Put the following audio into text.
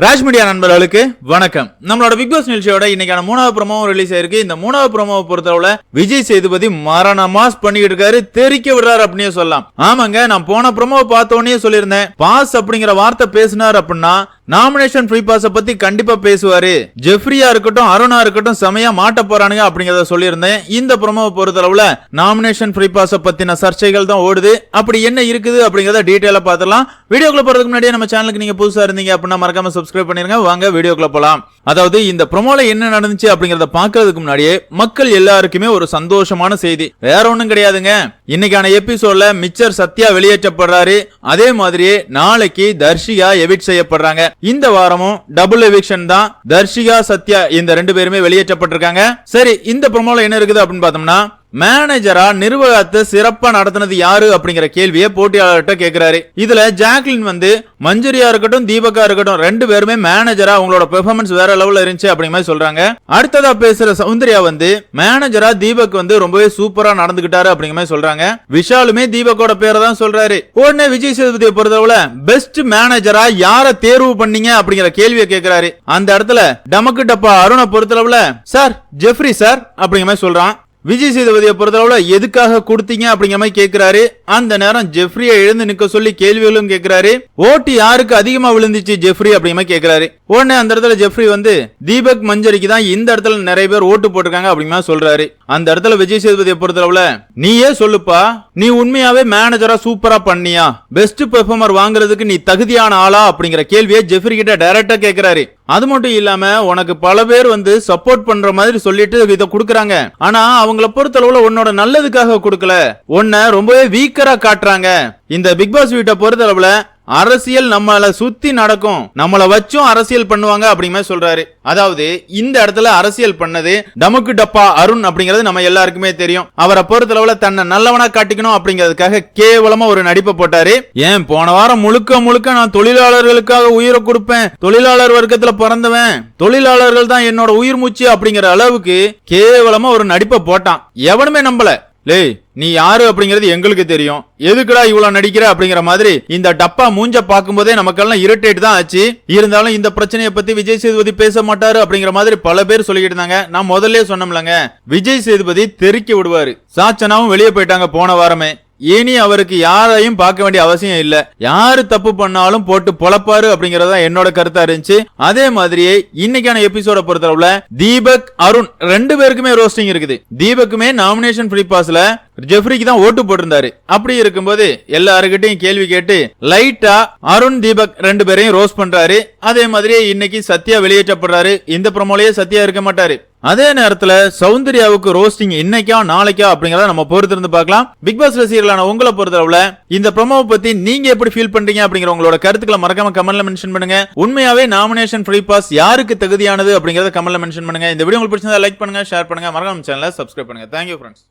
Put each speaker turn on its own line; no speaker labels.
Raj media நண்பர்களுக்கு வணக்கம். நம்மளோட பிக் பாஸ் நிகழ்ச்சியோட இன்னைக்கான மூணாவது ப்ரோமோவும் ரிலீஸ் ஆயிருக்கு. இந்த மூணாவது ப்ரோமோவை பொறுத்தளவுல விஜய் சேதுபதி மரண மாஸ் பண்ணிக்கிட்டு இருக்காரு. தெரிக்க விடுறாரு அப்படின்னு சொல்லலாம். ஆமாங்க நான் போன ப்ரோமோவை பார்த்த உடனே சொல்லியிருந்தேன். பாஸ் அப்படிங்கிற வார்த்தை பேசினார் அப்படின்னா நாமினேஷன் ஃப்ரீ பாஸ பத்தி கண்டிப்பா பேசுவாரு. ஜெஃப்ரியா இருக்கட்டும் அருணா இருக்கட்டும் செமையா மாட்ட போறானுங்க அப்படிங்கறத சொல்லியிருந்தேன். இந்த ப்ரோமோவை பொறுத்தளவுல நாமினேஷன் ஃப்ரீ பாஸ பத்தின சர்ச்சைகள் தான் ஓடுது. அப்படி என்ன இருக்குது அப்படிங்கறத டீட்டெயிலா பார்த்துலாம் வீடியோக்குள்ள போறதுக்கு முன்னாடியே நம்ம சேனலுக்கு நீங்க புதுசா இருந்தீங்க அப்படின்னா மறக்காம சப்ஸ்கிரைப் பண்ணிருங்க. வாங்க வீடியோக்குள்ள போலாம். அதாவது இந்த ப்ரொமோல என்ன நடந்துச்சு அப்படிங்கறத பாக்குறதுக்கு முன்னாடியே மக்கள் எல்லாருக்குமே ஒரு சந்தோஷமான செய்தி. வேற ஒண்ணும் கிடையாதுங்க. இன்னைக்கான எபிசோட்ல மிச்சர் சத்யா வெளியேற்றப்படுறாரு. அதே மாதிரியே நாளைக்கு தர்ஷிகா எவிட் செய்யப்படுறாங்க. இந்த வாரமும் டபுள் எவிக்ஷன் தான். தர்ஷிகா சத்யா இந்த ரெண்டு பேருமே வெளியேற்றப்பட்டிருக்காங்க. சரி இந்த ப்ரொமோல என்ன இருக்குது அப்படின்னு பார்த்தோம்னா மேனேஜரா நிர்வாகத்தை சிறப்பா நடத்தினது யாரு அப்படிங்கிற கேள்வியை போட்டியாளர்கிட்ட கேக்குறாரு. இதுல ஜாக்லின் வந்து மஞ்சுரியா இருக்கட்டும் தீபகா இருக்கட்டும் ரெண்டு பேருமே மேனேஜரா அவங்களோட பெர்ஃபார்மன்ஸ் வேற லெவல்ல இருந்துச்சு அப்படிங்கிற மாதிரி சொல்றாங்க. அடுத்ததா பேசுற சௌந்தர்யா வந்து மேனேஜரா தீபக் வந்து ரொம்பவே சூப்பரா நடந்துகிட்டாரு அப்படிங்கிற மாதிரி சொல்றாங்க. விஷாலுமே தீபக்கோட பேரை தான் சொல்றாரு. உடனே விஜய் சேதுபதியை பொறுத்தளவுல பெஸ்ட் மேனேஜரா யார தேர்வு பண்ணீங்க அப்படிங்கிற கேள்வியை கேக்குறாரு. அந்த இடத்துல டமக்கு டப்பா அருணை பொறுத்தளவுல சார் ஜெஃப்ரி சார் அப்படிங்கிற மாதிரி சொல்றான். விஜய் சேதுபதியை பொறுத்தளவுல எதுக்காக கொடுத்தீங்க அப்படிங்கிற மாதிரி கேக்குறாரு. அந்த நேரம் ஜெஃப்ரியை எழுந்து நிக்க சொல்லி கேள்விகளும் கேக்குறாரு. ஓட்டு யாருக்கு அதிகமா விழுந்துச்சு ஜெஃப்ரி அப்படிங்கிற மாதிரி கேக்குறாரு. உடனே அந்த இடத்துல ஜெஃப்ரி வந்து தீபக் மஞ்சரிக்கு தான் இந்த இடத்துல நிறைய பேர் ஓட்டு போட்டிருக்காங்க அப்படிங்கிற மாதிரி சொல்றாரு. அந்த இடத்துல விஜய் சேதுபதியை பொறுத்தளவுல நீயே சொல்லுப்பா நீ உண்மையாவே மேனேஜரா சூப்பரா பண்ணியா. பெஸ்ட் பெர்ஃபார்மர் வாங்குறதுக்கு நீ தகுதியான ஆளா அப்படிங்கிற கேள்வியை ஜெஃப்ரி கிட்ட டைரக்டா கேக்குறாரு. அது மட்டும் இல்லாம உனக்கு பல பேர் வந்து சப்போர்ட் பண்ற மாதிரி சொல்லிட்டு இதை கொடுக்கறாங்க. ஆனா அவங்கள பொறுத்தளவுல உன்னோட நல்லதுக்காக கொடுக்கல. உன்னை ரொம்பவே வீக்கரா காட்டுறாங்க. இந்த பிக் பாஸ் வீட்டை பொறுத்தளவுல அரசியல் நம்மள சுத்தி நடக்கும். நம்மள வச்சும் அரசியல் பண்ணுவாங்க அப்படிங்கிற சொல்றாரு. அதாவது இந்த இடத்துல அரசியல் பண்ணது டமுக்கு டப்பா அருண் அப்படிங்கிறது நம்ம எல்லாருக்குமே தெரியும். அவரை பொறுத்தளவுல தன்னை நல்லவனா காட்டிக்கணும் அப்படிங்கிறதுக்காக கேவலமா ஒரு நடிப்பை போட்டாரு. ஏன் போன வாரம் முழுக்க முழுக்க நான் தொழிலாளர்களுக்காக உயிரை கொடுப்பேன். தொழிலாளர் வர்க்கத்துல பிறந்தவன். தொழிலாளர்கள் தான் என்னோட உயிர் மூச்சு அப்படிங்கிற அளவுக்கு கேவலமா ஒரு நடிப்பை போட்டான். எவனுமே நம்பல. லே நீ யாரு அப்படிங்கிறது எங்களுக்கு தெரியும். எதுக்குடா இவ்வளவு நடிக்கிற அப்படிங்கிற மாதிரி இந்த டப்பா மூஞ்ச பார்க்கும்போதே நமக்கெல்லாம் இரிட்டேட் தான் ஆச்சு. இருந்தாலும் இந்த பிரச்சனையை பத்தி விஜய் சேதுபதி பேச மாட்டாரு அப்படிங்கிற மாதிரி பல பேர் சொல்லிக்கிட்டு இருந்தாங்க. நான் முதல்ல சொன்னோம்லங்க. விஜய் சேதுபதி தெறிக்க விடுவாரு. சாச்சனாவும் வெளியே போயிட்டாங்க போன வாரமே. இனி அவருக்கு யாரையும் பார்க்க வேண்டிய அவசியம் இல்ல. யாரு தப்பு பண்ணாலும் போட்டு பொழப்பாரு அப்படிங்கறத என்னோட கருத்தா இருந்துச்சு. அதே மாதிரியே இன்னைக்கான எபிசோட பொறுத்தளவுல தீபக் அருண் ரெண்டு பேருக்குமே ரோஸ்டிங் இருக்குது. தீபக்குமே நாமினேஷன் ஃப்ரீ ஜெஃப்ரிக்கு தான் ஓட்டு போட்டிருந்தாரு. அப்படி இருக்கும்போது எல்லாருக்கிட்டையும் கேள்வி கேட்டு லைட்டா அருண் தீபக் ரெண்டு பேரையும் ரோஸ் பண்றாரு. அதே மாதிரியே இன்னைக்கு சத்யா வெளியேற்றப்படுறாரு. இந்த ப்ரமோலயே சத்யா இருக்க மாட்டாரு. அதே நேரத்தில் சௌந்தர்யாவுக்கு ரோஸ்டிங் இன்னைக்கா நாளைக்கா அப்படிங்கறத நம்ம பொறுத்திருந்து பார்க்கலாம். பிக் பாஸ் ரசிகர்களான உங்களை பொறுத்தளவுல இந்த ப்ரோமோவை பத்தி நீங்க எப்படி ஃபீல் பண்றீங்க அப்படிங்கிற உங்களோட கருத்துக்களை மறக்காம கமெண்ட்ல மென்ஷன் பண்ணுங்க. உண்மையாவே நாமினேஷன் ஃப்ரீ பாஸ் யாருக்கு தகுதியானது அப்படிங்கறத கமெண்ட்ல மென்ஷன் பண்ணுங்க. இந்த வீடியோ உங்களுக்கு பிடிச்சதா லைக் பண்ணுங்க ஷேர் பண்ணுங்க. மறக்காம சேனலை சப்ஸ்கிரைப் பண்ணுங்க. Thank you friends